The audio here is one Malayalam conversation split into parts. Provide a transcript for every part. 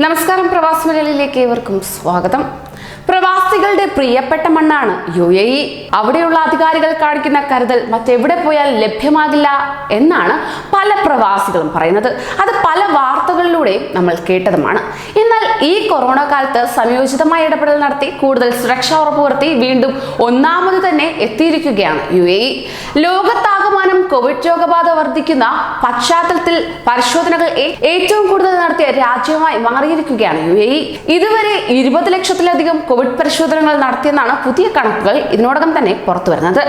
നമസ്കാരം പ്രവാസി മലയാളിയിലേക്ക് ഏവർക്കും സ്വാഗതം. പ്രവാസികളുടെ പ്രിയപ്പെട്ട മണ്ണാണ് യു എ ഇ. അവിടെയുള്ള അധികാരികൾ കാണിക്കുന്ന കരുതൽ മറ്റെവിടെ പോയാൽ ലഭ്യമാകില്ല എന്നാണ് പല പ്രവാസികളും പറയുന്നത്. അത് പല വാർത്തകളിലൂടെയും നമ്മൾ കേട്ടതുമാണ്. ഈ കൊറോണ കാലത്ത് സംയോജിതമായ ഇടപെടൽ നടത്തി കൂടുതൽ സുരക്ഷ ഉറപ്പുവരുത്തി വീണ്ടും ഒന്നാമത് തന്നെ എത്തിയിരിക്കുകയാണ് യു എ ലോകത്താകമാനം കോവിഡ് രോഗബാധ വർദ്ധിക്കുന്ന പശ്ചാത്തലത്തിൽ പരിശോധനകൾ ഏറ്റവും കൂടുതൽ നടത്തിയ രാജ്യമായി മാറിയിരിക്കുകയാണ് യു എ ഇതുവരെ ഇരുപത് ലക്ഷത്തിലധികം കോവിഡ് പരിശോധനകൾ നടത്തിയെന്നാണ് പുതിയ കണക്കുകൾ ഇതിനോടകം തന്നെ പുറത്തു വരുന്നത്.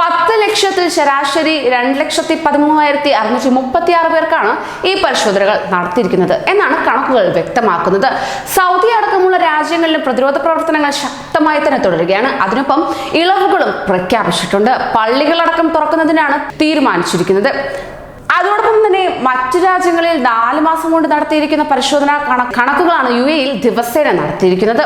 പത്ത് ലക്ഷത്തിൽ ശരാശരി രണ്ട് ലക്ഷത്തി പതിമൂവായിരത്തി അറുന്നൂറ്റി മുപ്പത്തി ആറ് പേർക്കാണ് ഈ പരിശോധനകൾ നടത്തിയിരിക്കുന്നത് എന്നാണ് കണക്കുകൾ വ്യക്തമാക്കുന്നത്. സൗദി അടക്കമുള്ള രാജ്യങ്ങളിലും പ്രതിരോധ പ്രവർത്തനങ്ങൾ ശക്തമായി തന്നെ തുടരുകയാണ്. അതിനൊപ്പം ഇളവുകളും പ്രഖ്യാപിച്ചിട്ടുണ്ട്. പള്ളികളടക്കം തുറക്കുന്നതിനാണ് തീരുമാനിച്ചിരിക്കുന്നത്. അതോടൊപ്പം തന്നെ മറ്റു രാജ്യങ്ങളിൽ നാല് മാസം കൊണ്ട് നടത്തിയിരിക്കുന്ന പരിശോധന കണക്കുകളാണ് യു എയിൽ ദിവസേന നടത്തിയിരിക്കുന്നത്.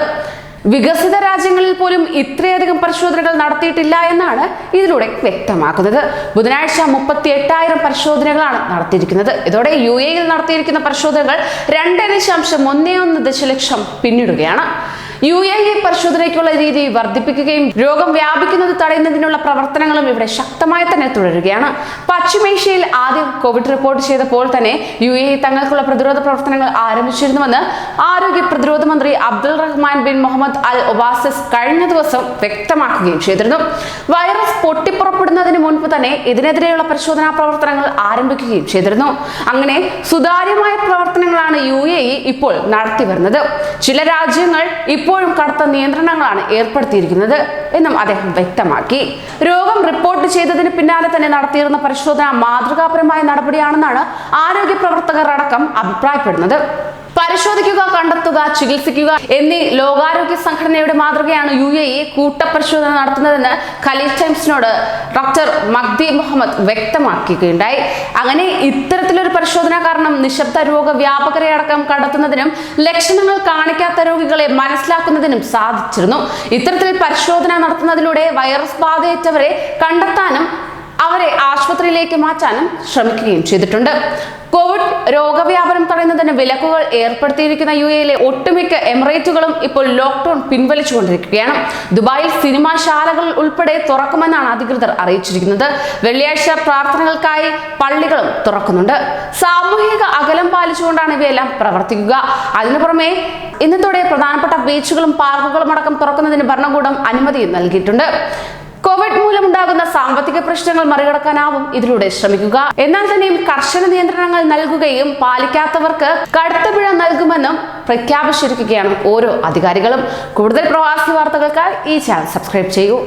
വികസിത രാജ്യങ്ങളിൽ പോലും ഇത്രയധികം പരിശോധനകൾ നടത്തിയിട്ടില്ല എന്നാണ് ഇതിലൂടെ വ്യക്തമാക്കുന്നത്. ബുധനാഴ്ച മുപ്പത്തി എട്ടായിരം പരിശോധനകളാണ് നടത്തിയിരിക്കുന്നത്. ഇതോടെ യു എയിൽ നടത്തിയിരിക്കുന്ന പരിശോധനകൾ രണ്ട് ദശാംശം ഒന്നേ ഒന്ന് ദശലക്ഷം പിന്നിടുകയാണ്. യു എ ഇ പരിശോധനയ്ക്കുള്ള രീതി വർദ്ധിപ്പിക്കുകയും രോഗം വ്യാപിക്കുന്നത് തടയുന്നതിനുള്ള പ്രവർത്തനങ്ങളും ഇവിടെ ശക്തമായി തന്നെ തുടരുകയാണ്. പശ്ചിമേഷ്യയിൽ ആദ്യം കോവിഡ് റിപ്പോർട്ട് ചെയ്തപ്പോൾ തന്നെ യു എ ഇ തങ്ങൾക്കുള്ള പ്രതിരോധ പ്രവർത്തനങ്ങൾ ആരംഭിച്ചിരുന്നുവെന്ന് ആരോഗ്യ പ്രതിരോധ മന്ത്രി Abdul Rahman bin Muhammad Al ഒബാസിസ് കഴിഞ്ഞ ദിവസം വ്യക്തമാക്കുകയും ചെയ്തിരുന്നു. വൈറസ് പൊട്ടിപ്പുറപ്പെടുന്നതിന് മുൻപ് തന്നെ ഇതിനെതിരെയുള്ള പരിശോധനാ പ്രവർത്തനങ്ങൾ ആരംഭിക്കുകയും ചെയ്തിരുന്നു. അങ്ങനെ സുതാര്യമായ പ്രവർത്തനങ്ങളാണ് യു എ ഇ ഇപ്പോൾ നടത്തി വരുന്നത് ചില രാജ്യങ്ങൾ ഇപ്പോഴും കടുത്ത നിയന്ത്രണങ്ങളാണ് ഏർപ്പെടുത്തിയിരിക്കുന്നത് എന്നും അദ്ദേഹം വ്യക്തമാക്കി. രോഗം റിപ്പോർട്ട് ചെയ്തതിന് പിന്നാലെ തന്നെ നടത്തിയിരുന്ന പരിശോധന മാതൃകാപരമായ നടപടിയാണെന്നാണ് ആരോഗ്യ പ്രവർത്തകർ അടക്കം അഭിപ്രായപ്പെടുന്നത്. പരിശോധിക്കുക കണ്ടെത്തുക ചികിത്സിക്കുക എന്നീ ലോകാരോഗ്യ സംഘടനയുടെ മാതൃകയാണ് യു എ ഇ കൂട്ടപരിശോധന നടത്തുന്നതെന്ന് ഖലീഫ് ടൈംസിനോട് ഡോക്ടർ മഗ്ദി മുഹമ്മദ് വ്യക്തമാക്കുകയുണ്ടായി അങ്ങനെ ഇത്തരത്തിലൊരു പരിശോധന കാരണം നിശബ്ദ രോഗവ്യാപകരെ അടക്കം കണ്ടെത്തുന്നതിനും ലക്ഷണങ്ങൾ കാണിക്കാത്ത രോഗികളെ മനസ്സിലാക്കുന്നതിനും സാധിച്ചിരുന്നു. ഇത്തരത്തിൽ പരിശോധന നടത്തുന്നതിലൂടെ വൈറസ് ബാധയേറ്റവരെ കണ്ടെത്താനും അവരെ ആശുപത്രിയിലേക്ക് മാറ്റാനും ശ്രമിക്കുകയും ചെയ്തിട്ടുണ്ട്. കോവിഡ് രോഗവ്യാപനം തടയുന്നതിന് വിലക്കുകൾ ഏർപ്പെടുത്തിയിരിക്കുന്ന യു എയിലെ ഒട്ടുമിക്ക എമിറേറ്റുകളും ഇപ്പോൾ ലോക്ക്ഡൌൺ പിൻവലിച്ചുകൊണ്ടിരിക്കുകയാണ്. ദുബായിൽ സിനിമാശാലകൾ ഉൾപ്പെടെ തുറക്കുമെന്നാണ് അധികൃതർ അറിയിച്ചിരിക്കുന്നത്. വെള്ളിയാഴ്ച പ്രാർത്ഥനകൾക്കായി പള്ളികളും തുറക്കുന്നുണ്ട്. സാമൂഹിക അകലം പാലിച്ചുകൊണ്ടാണ് ഇവയെല്ലാം പ്രവർത്തിക്കുക. അതിനു പുറമെ ഇന്നത്തോടെ പ്രധാനപ്പെട്ട ബീച്ചുകളും പാർക്കുകളും അടക്കം തുറക്കുന്നതിന് ഭരണകൂടം അനുമതി നൽകിയിട്ടുണ്ട്. മൂലമുണ്ടാകുന്ന സാമ്പത്തിക പ്രശ്നങ്ങൾ മറികടക്കാനാവും ഇതിലൂടെ ശ്രമിക്കുക. എന്നാൽ തന്നെയും കർശന നിയന്ത്രണങ്ങൾ നൽകുകയും പാലിക്കാത്തവർക്ക് കടുത്ത പിഴ നൽകുമെന്നും പ്രഖ്യാപിച്ചിരിക്കുകയാണ് ഓരോ അധികാരികളും. കൂടുതൽ പ്രവാസി വാർത്തകൾക്കായി ഈ ചാനൽ സബ്സ്ക്രൈബ് ചെയ്യൂ.